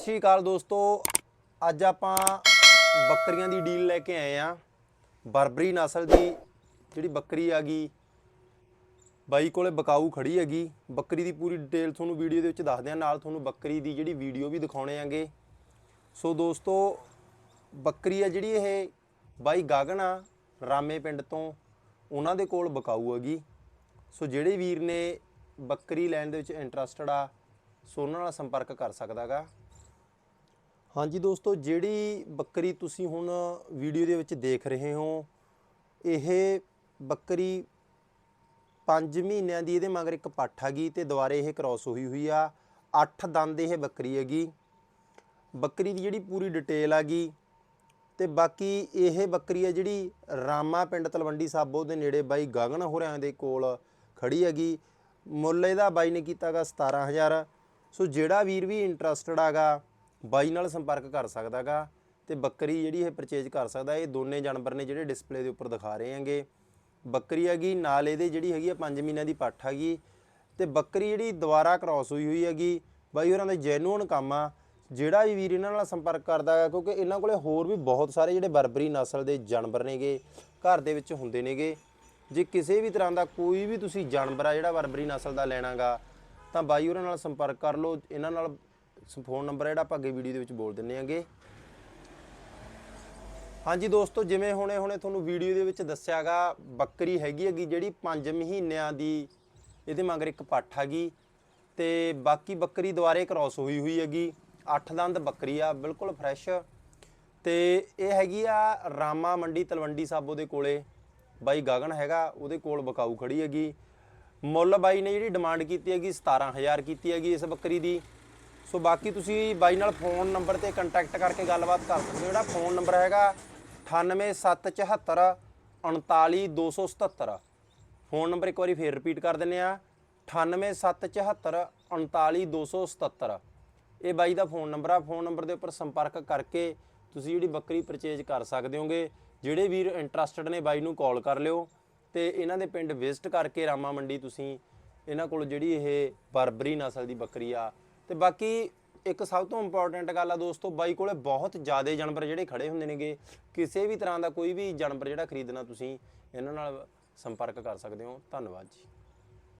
ਸਤਿ ਸ਼੍ਰੀ ਅਕਾਲ ਦੋਸਤੋ, ਅੱਜ ਆਪਾਂ ਬੱਕਰੀਆਂ ਦੀ ਡੀਲ ਲੈ ਕੇ ਆਏ ਆ ਬਰਬਰੀ ਨਸਲ ਦੀ ਜਿਹੜੀ ਬੱਕਰੀ ਆ ਗਈ ਬਾਈ ਕੋਲੇ ਬਕਾਊ ਖੜੀ ਹੈਗੀ। ਬੱਕਰੀ ਦੀ ਪੂਰੀ ਡਿਟੇਲ ਤੁਹਾਨੂੰ ਵੀਡੀਓ ਦੇ ਵਿੱਚ ਦੱਸਦੇ ਆ ਨਾਲ ਤੁਹਾਨੂੰ ਬੱਕਰੀ ਦੀ ਜਿਹੜੀ ਵੀਡੀਓ ਵੀ ਦਿਖਾਉਣੇ ਆਂਗੇ ਸੋ ਦੋਸਤੋ, ਬੱਕਰੀ ਆ ਜਿਹੜੀ ਇਹ ਬਾਈ ਗਾਗਨ ਆ ਰਾਮੇ ਪਿੰਡ ਤੋਂ ਉਹਨਾਂ ਦੇ ਕੋਲ ਬਕਾਊ ਹੈਗੀ। ਸੋ ਜਿਹੜੇ ਵੀਰ ਨੇ ਬੱਕਰੀ ਲੈਣ ਦੇ ਵਿੱਚ ਇੰਟਰਸਟਡ ਆ, ਸੋ ਉਹਨਾਂ ਨਾਲ ਸੰਪਰਕ ਕਰ ਸਕਦਾਗਾ ਹਾਂਜੀ ਦੋਸਤੋ, ਜਿਹੜੀ ਬੱਕਰੀ ਤੁਸੀਂ ਹੁਣ ਵੀਡੀਓ ਦੇ ਵਿੱਚ ਦੇਖ ਰਹੇ ਹੋ, ਇਹ ਬੱਕਰੀ 5 ਮਹੀਨਿਆਂ ਦੀ, ਇਹਦੇ ਮਗਰ ਇੱਕ ਪੱਠ ਹੈਗੀ ਤੇ ਦੁਬਾਰੇ ਇਹ ਕ੍ਰਾਸ ਹੋਈ ਹੋਈ ਆ। 8 ਦੰਦ ਇਹ ਬੱਕਰੀ ਹੈਗੀ। ਬੱਕਰੀ ਦੀ ਜਿਹੜੀ ਪੂਰੀ ਡਿਟੇਲ ਹੈਗੀ ਤੇ ਬਾਕੀ ਇਹ ਬੱਕਰੀ ਹੈ ਜਿਹੜੀ ਰਾਮਾ ਪਿੰਡ ਤਲਵੰਡੀ ਸਾਬੋ ਦੇ ਨੇੜੇ ਬਾਈ ਗਗਨ ਹੋਰਿਆਂ ਦੇ ਕੋਲ ਖੜੀ ਹੈਗੀ। ਮੁੱਲ ਇਹਦਾ ਬਾਈ ਨੇ ਕੀਤਾਗਾ 17000 ਸੋ ਜਿਹੜਾ ਵੀਰ ਵੀ ਇੰਟਰਸਟਡ ਹੈਗਾ ਬਾਈ ਨਾਲ ਸੰਪਰਕ ਕਰ ਸਕਦਾਗਾ ਤੇ ਬੱਕਰੀ ਜਿਹੜੀ ਇਹ ਪਰਚੇਜ ਕਰ ਸਕਦਾ, ਇਹ ਦੋਨੇ ਜਾਨਵਰ ਨੇ ਜਿਹੜੇ ਡਿਸਪਲੇ ਦੇ ਉੱਪਰ ਦਿਖਾ ਰਹੇ ਹੈਗੇ। ਬੱਕਰੀ ਹੈਗੀ, ਨਾਲ ਇਹਦੇ ਜਿਹੜੀ ਹੈਗੀ ਆ 5 ਮਹੀਨਿਆਂ ਦੀ ਪੱਠ ਹੈਗੀ ਤੇ ਬੱਕਰੀ ਜਿਹੜੀ ਦੁਬਾਰਾ ਕ੍ਰਾਸ ਹੋਈ ਹੋਈ ਹੈਗੀ। ਬਾਈ ਹੋਰਾਂ ਦਾ ਜੈਨੂਨ ਕੰਮ ਆ, ਜਿਹੜਾ ਵੀ ਵੀਰ ਇਹਨਾਂ ਨਾਲ ਸੰਪਰਕ ਕਰਦਾ ਹੈ ਕਿਉਂਕਿ ਇਹਨਾਂ ਕੋਲੇ ਹੋਰ ਵੀ ਬਹੁਤ ਸਾਰੇ ਜਿਹੜੇ ਬਰਬਰੀ ਨਸਲ ਦੇ ਜਾਨਵਰ ਨੇਗੇ, ਘਰ ਦੇ ਵਿੱਚ ਹੁੰਦੇ ਨੇਗੇ। ਜੇ ਕਿਸੇ ਵੀ ਤਰ੍ਹਾਂ ਦਾ ਕੋਈ ਵੀ ਤੁਸੀਂ ਜਾਨਵਰ ਆ ਜਿਹੜਾ ਬਰਬਰੀ ਨਸਲ ਦਾ ਲੈਣਾਗਾ, ਤਾਂ ਬਾਈ ਹੋਰਾਂ ਨਾਲ ਸੰਪਰਕ ਕਰ ਲਓ, ਇਹਨਾਂ ਨਾਲ ਫੋਨ ਨੰਬਰ ਜਿਹੜਾ ਆਪਾਂ ਅੱਗੇ ਵੀਡੀਓ ਦੇ ਵਿੱਚ ਬੋਲ ਦਿੰਨੇ ਆਂਗੇ। ਹਾਂਜੀ ਦੋਸਤੋ, ਜਿਵੇਂ ਹੁਣੇ ਹੁਣੇ ਤੁਹਾਨੂੰ ਵੀਡੀਓ ਦੇ ਵਿੱਚ ਦੱਸਿਆਗਾ, ਬੱਕਰੀ ਹੈਗੀ ਹੈਗੀ ਜਿਹੜੀ 5 ਮਹੀਨਿਆਂ ਦੀ, ਇਹਦੇ ਮਗਰ ਇੱਕ ਪੱਠ ਹੈਗੀ ਤੇ ਬਾਕੀ ਬੱਕਰੀ ਦੁਆਰੇ ਕ੍ਰਾਸ ਹੋਈ ਹੋਈ ਹੈਗੀ। 8 ਦੰਦ ਬੱਕਰੀ ਆ, ਬਿਲਕੁਲ ਫਰੈਸ਼ ਤੇ ਇਹ ਹੈਗੀ ਆ ਰਾਮਾ ਮੰਡੀ ਤਲਵੰਡੀ ਸਾਬੋ ਦੇ ਕੋਲੇ। ਬਾਈ ਗਗਨ ਹੈਗਾ, ਉਹਦੇ ਕੋਲ ਬਕਾਊ ਖੜੀ ਹੈਗੀ। ਮੁੱਲ ਬਾਈ ਨੇ ਜਿਹੜੀ ਡਿਮਾਂਡ ਕੀਤੀ ਹੈਗੀ 17000 ਕੀਤੀ ਹੈਗੀ ਇਸ ਬੱਕਰੀ ਦੀ। ਸੋ ਬਾਕੀ ਤੁਸੀਂ ਬਾਈ ਨਾਲ ਫੋਨ ਨੰਬਰ ਤੇ ਕੰਟੈਕਟ ਕਰਕੇ ਗੱਲਬਾਤ ਕਰ ਸਕਦੇ ਹੋ। ਜਿਹੜਾ ਫੋਨ ਨੰਬਰ ਹੈਗਾ 98774 39277 ਫੋਨ ਨੰਬਰ ਇੱਕ ਵਾਰੀ ਫੇਰ ਰਿਪੀਟ ਕਰ ਦਿੰਨੇ ਆ 98774 39277 ਇਹ ਬਾਈ ਦਾ ਫੋਨ ਨੰਬਰ ਆ। ਫੋਨ ਨੰਬਰ ਦੇ ਉੱਪਰ ਸੰਪਰਕ ਕਰਕੇ ਤੁਸੀਂ ਜਿਹੜੀ ਬੱਕਰੀ ਪਰਚੇਜ ਕਰ ਸਕਦੇ ਹੋਗੇ, ਜਿਹੜੇ ਵੀਰ ਇੰਟਰਸਟਡ ਨੇ ਬਾਈ ਨੂੰ ਕਾਲ ਕਰ ਲਿਓ ਤੇ ਇਹਨਾਂ ਦੇ ਪਿੰਡ ਵਿਜ਼ਿਟ ਕਰਕੇ ਰਾਮਾ ਮੰਡੀ ਤੁਸੀਂ ਇਹਨਾਂ ਕੋਲ ਜਿਹੜੀ ਇਹ ਬਰਬਰੀ ਨਸਲ ਦੀ ਬੱਕਰੀ ਆ ਤੇ ਬਾਕੀ ਇੱਕ ਸਭ ਤੋਂ ਇੰਪੋਰਟੈਂਟ ਗੱਲ ਆ ਦੋਸਤੋ, ਬਾਈ ਕੋਲੇ ਬਹੁਤ ਜ਼ਿਆਦਾ ਜਾਨਵਰ ਜਿਹੜੇ ਖੜੇ ਹੁੰਦੇ ਨੇਗੇ। ਕਿਸੇ ਵੀ ਤਰ੍ਹਾਂ ਦਾ ਕੋਈ ਵੀ ਜਾਨਵਰ ਜਿਹੜਾ ਖਰੀਦਣਾ ਤੁਸੀਂ, ਇਹਨਾਂ ਨਾਲ ਸੰਪਰਕ ਕਰ ਸਕਦੇ ਹੋ। ਧੰਨਵਾਦ ਜੀ।